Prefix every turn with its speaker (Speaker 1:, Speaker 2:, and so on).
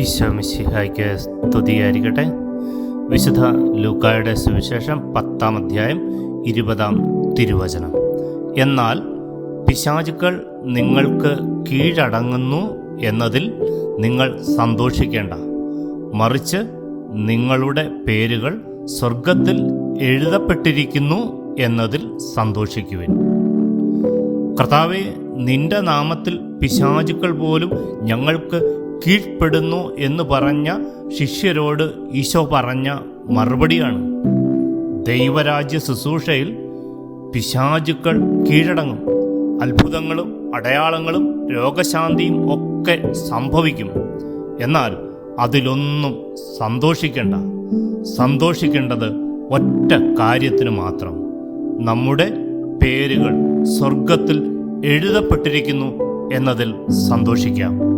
Speaker 1: ഈശോമിശിഹായ്ക്ക് സ്തുതിയായിരിക്കട്ടെ. വിശുദ്ധ ലൂക്കായുടെ സുവിശേഷം പത്താം അധ്യായം ഇരുപതാം തിരുവചനം. എന്നാൽ പിശാചുക്കൾ നിങ്ങൾക്ക് കീഴടങ്ങുന്നു എന്നതിൽ നിങ്ങൾ സന്തോഷിക്കേണ്ട. മറിച്ച് നിങ്ങളുടെ പേരുകൾ സ്വർഗത്തിൽ എഴുതപ്പെട്ടിരിക്കുന്നു എന്നതിൽ സന്തോഷിക്കുവിൻ. കർത്താവെ നിന്റെ നാമത്തിൽ പിശാചുക്കൾ പോലും ഞങ്ങൾക്ക് കീഴ്പ്പെടുന്നു എന്ന് പറഞ്ഞ ശിഷ്യരോട് ഈശോ പറഞ്ഞ മറുപടിയാണ്. ദൈവരാജ്യ ശുശ്രൂഷയിൽ പിശാചുക്കൾ കീഴടങ്ങും. അത്ഭുതങ്ങളും അടയാളങ്ങളും രോഗശാന്തിയും ഒക്കെ സംഭവിക്കും. എന്നാൽ അതിലൊന്നും സന്തോഷിക്കേണ്ട. സന്തോഷിക്കേണ്ടത് ഒറ്റ കാര്യത്തിന് മാത്രം. നമ്മുടെ പേരുകൾ സ്വർഗത്തിൽ എഴുതപ്പെട്ടിരിക്കുന്നു എന്നതിൽ സന്തോഷിക്കാം.